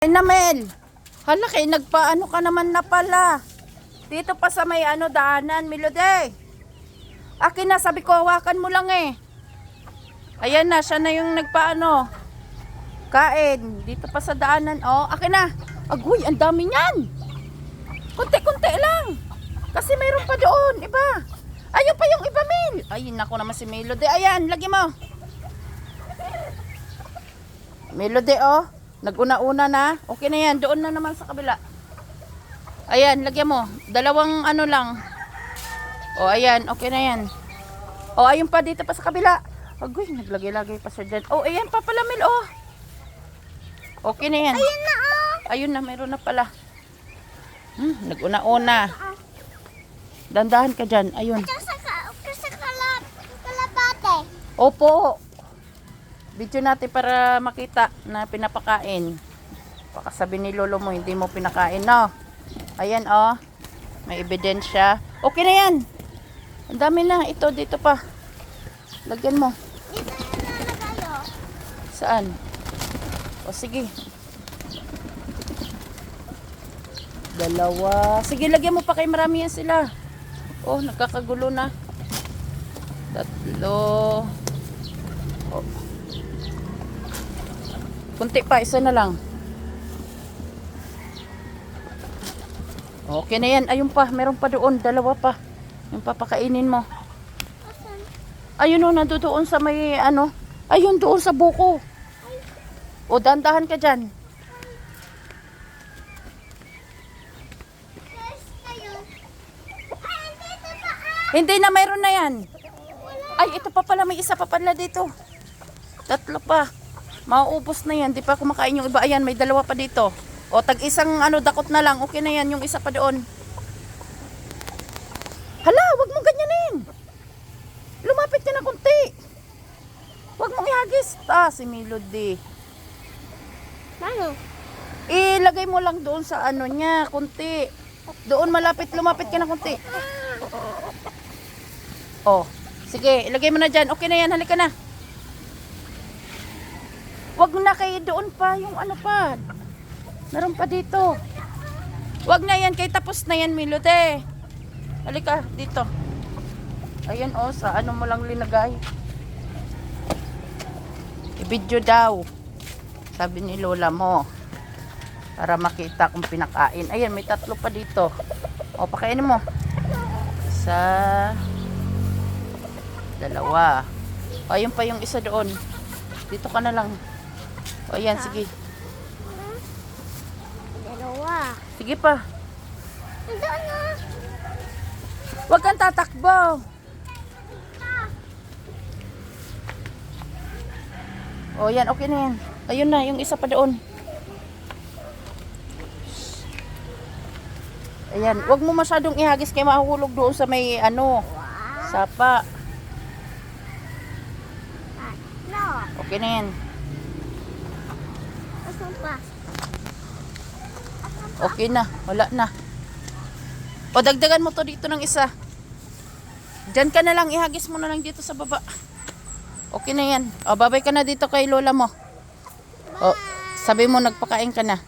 Ay na Mel. Hala kay nagpaano ka naman na pala. Dito pa sa may ano daanan, Milode. Akin na, sabi ko hawakan mo lang eh. Ayan na, siya na yung nagpaano. Kain, dito pa sa daanan. Oh, akin na. Agoy, ang dami niyan. Kunti-kunti lang. Kasi mayroon pa doon, iba. Ayun pa yung iba, Mel. Ay, nako naman si Melody. Ayan, lagi mo. Melody, oh. Naguna-una na. Okay na yan. Doon na naman sa kabila. Ayan, lagyan mo. Dalawang ano lang. O, ayan. Okay na yan. O, ayun pa dito pa sa kabila. Agoy, naglagay-lagay pa siya dyan. O, ayan pa pala, Mel, oh. Okay na yan. Ayun na oh. Ayun na, mayroon na pala. Hmm, naguna-una. Dandahan ka dyan. Ayun. Kasi ka, kasi kalap, kalabate. Opo. Video natin para makita na pinapakain. Baka sabi ni lolo mo, hindi mo pinakain, no? Ayan, oh. May ebidensya. Okay na yan. Ang dami na. Ito, dito pa. Lagyan mo. Saan? O, sige. Dalawa. Sige, lagyan mo pa kay marami yan sila. Oh, nagkakagulo na. Tatlo. Oh. Kunti pa, isa na lang. Okay na yan. Ayun pa, meron pa doon. Dalawa pa. Yung papakainin mo. Ayun o, nandoon sa may ano. Ayun, doon sa buko. O, dandahan ka dyan. Hindi na, mayroon na yan. Ay, ito pa pala, may isa pa pala dito. Tatlo pa. Mauubos na yan. Di pa kumakain yung iba. Ayan, may dalawa pa dito. O, tag isang ano, dakot na lang. Okay na yan, yung isa pa doon. Hala, wag mong ganyanin. Lumapit ka na kunti. Wag mong ihagis. Ah, si Melody. Mano? Ilagay mo lang doon sa ano niya, kunti. Doon malapit, lumapit ka na kunti. Oh, sige, ilagay mo na dyan. Okay na yan, halika na. Wag na kayo doon pa, yung ano pa. Meron pa dito. Wag na yan, kay tapos na yan, Milote. Halika, dito. Ayan oh, sa ano mo lang linagay. I-video daw. Sabi ni lola mo. Para makita kung pinakain. Ayan, may tatlo pa dito. O, pakainin mo. Isa. Dalawa. O, ayun pa yung isa doon. Dito ka na lang. O, ayan, sige. Dalawa. Sige pa. Doon na. Huwag kang tatakbo. O, yan, okay na yan. Ayun na, yung isa pa doon. Ayan, huwag mo masyadong ihagis kay mahulog doon sa may ano, sapa. No. Okay na yan. Okay na, wala na. O dagdagan mo to dito ng isa. Diyan ka na lang, ihagis mo na lang dito sa baba. Okay na yan. O babay ka na dito kay lola mo. O, sabi mo nagpakain ka na.